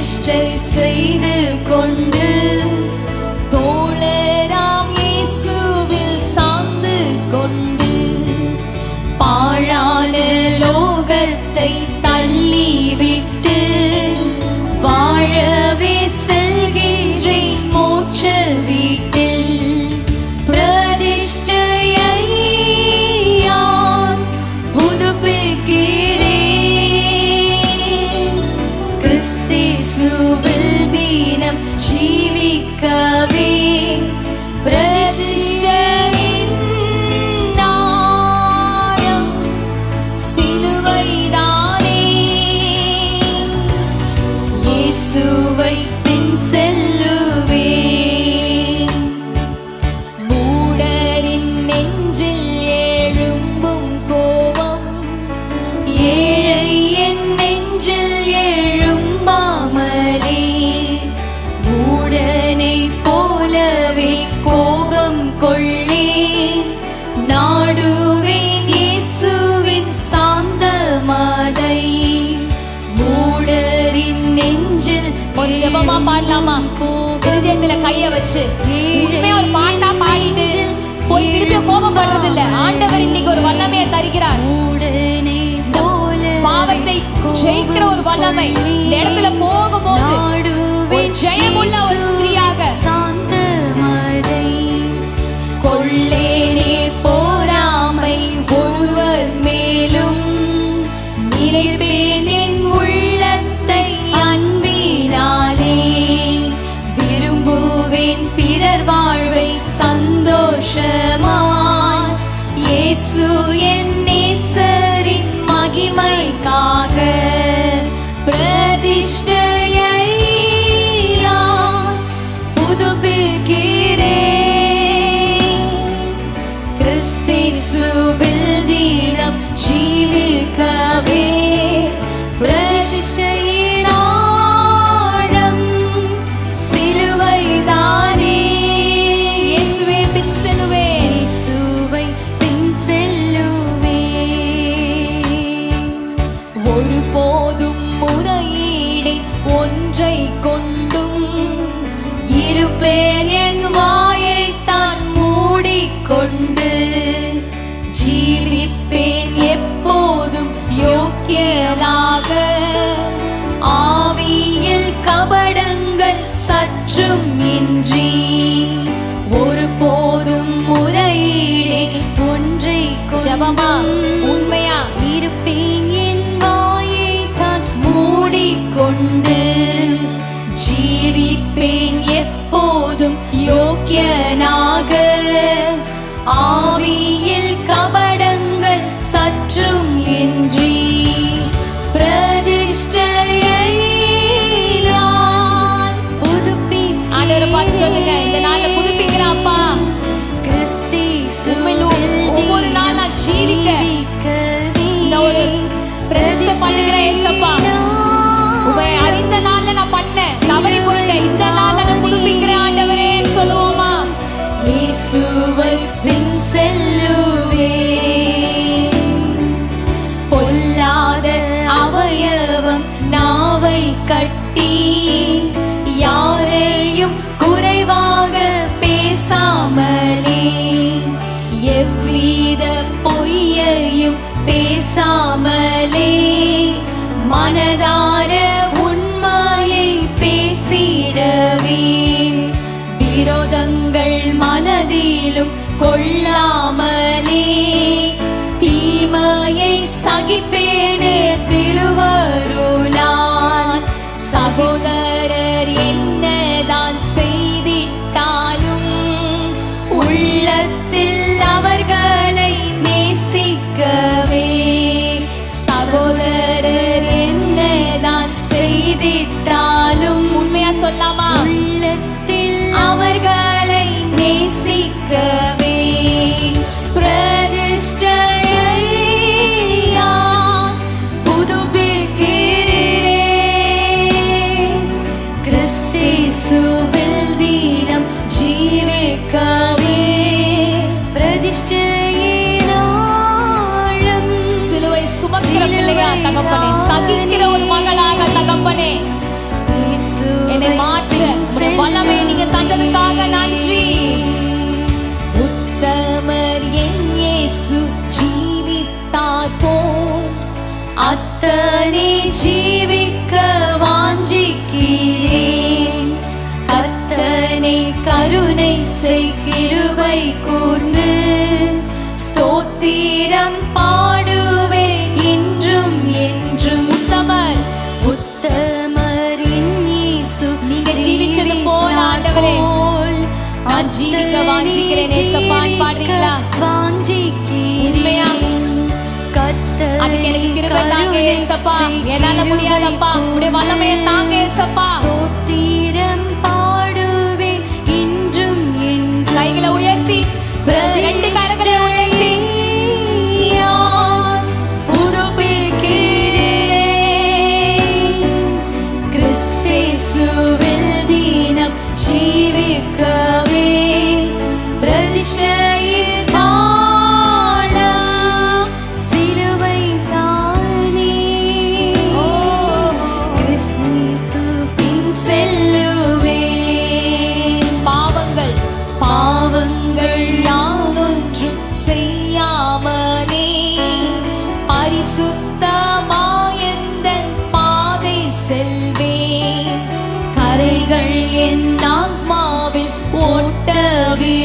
பிரதிஷ்டை செய்து கொண்டு தோழராம் இயேசுவில் சார்ந்து கொண்டு பாழான லோகத்தை தள்ளிவிட்டு வாழவே செல்கின்றேன் மோட்ச வீட்டு சிலுவைதானே இயேசுவை பின் செல்லுவே. ஜெபமா பாடலாமா? இருதயத்துல கைய வச்சு. உண்மையா ஒரு பாட்டா பாடிட்டு போய் திருப்பி கோபப்படுறது இல்ல ஆண்டவர் இன்னைக்கு ஒரு வல்லமையை தருகிறார். பாவத்தை ஜெயிக்கிற ஒரு வல்லமை இந்த இடத்துல போகும்போது ஜெயமுள்ள ஒரு ஸ்திரீயாக இயேசு என் நேசரி மகிமைக்காக பிரதிஷ்டையை புதுப்பிக்கிறே. புதுப்பிக்கிறேன் கிறிஸ்தேசுவில் தினம் ஜீவிக்கவே பிரதிஷ்டையின் ஆழம் சிலுவைதானே. இயேசுவே பின் செல்லுவேன் சற்றும் இன்றி ஒருபோதும் முறையீடே ஒன்றை ஜபமா? உண்மையா? இருப்பேன் என் வாயை தான் மூடிக்கொண்டு ஜீவிப்பேன் எப்போதும் யோக்கியனாக. ஆவியில் கபடங்கள் சற்றும் சொல்லுங்க இந்த நாள்ல புதுப்பிக்கிற அப்பா. உம்மில் ஒவ்வொரு நாள் நான் ஜீவிக்க இந்த ஒரு பிரதிஷ்ட பண்ணுகிறேன் ஏசப்பா. உமை அறிந்த நாள்ல நான் பண்ணேன். தவறி போயிட்டேன் இந்த நாள்ல நான் புதுப்பிக்கிறேன் ஆண்டவரே சொல்லுவோமா? இயேசுவை பின் செல்லுவே. பொல்லாத அவயவம் நாவை கட்டி யாரையும் பேசாமலே எவ்வித பொய்யையும் பேசாமலே. மனதார உண்மையை பேசிடவே விரோதங்கள் மனதிலும் கொள்ளாமலே. தீமையை சகிப்பேனே திருவருளால் விட்டாலும் உண்மையா சொல்லாமா? உள்ளத்தில் அவர்களை நேசிக்கவே பிரதிஷ்டையா? புதுப்பிக்கிறே கிறிஸ்தேசுவில் தீனம் ஜீவிக்கவே பிரதிஷ்டையினாழம் சிலுவை சுமக்கிற பிள்ளையா தகப்பனே சகிக்கிற என்னை மாற்ற உடைய வல்லமை நீங்க தந்ததுக்காக நன்றி. உத்தமர் என் இயேசு ஜீவித்தார் போ அத்தனை ஜீவிக்க வாஞ்சிக்கிறேன். கர்த்தனை கருணை செய் நான் ஜீவிக்க வாஞ்சிக்கிறேன் ஏசப்பான்னு பாடுறீங்களா? உண்மையா? அதுக்கு எனக்கு கிருபை தாங்க ஏசப்பா என்னால முடியாதப்பா. உடைய வல்லமையை தாங்க ஏசப்பா ஸ்தோத்திரம் பாடுவேன். இன்றும் கைகளை உயர்த்தி ரெண்டு கரங்களை உயர்த்தி. பரிசுத்தமாயந்தன் பாதை செல்வேன் கரைகள் என் ஆத்மாவில் ஓட்டவே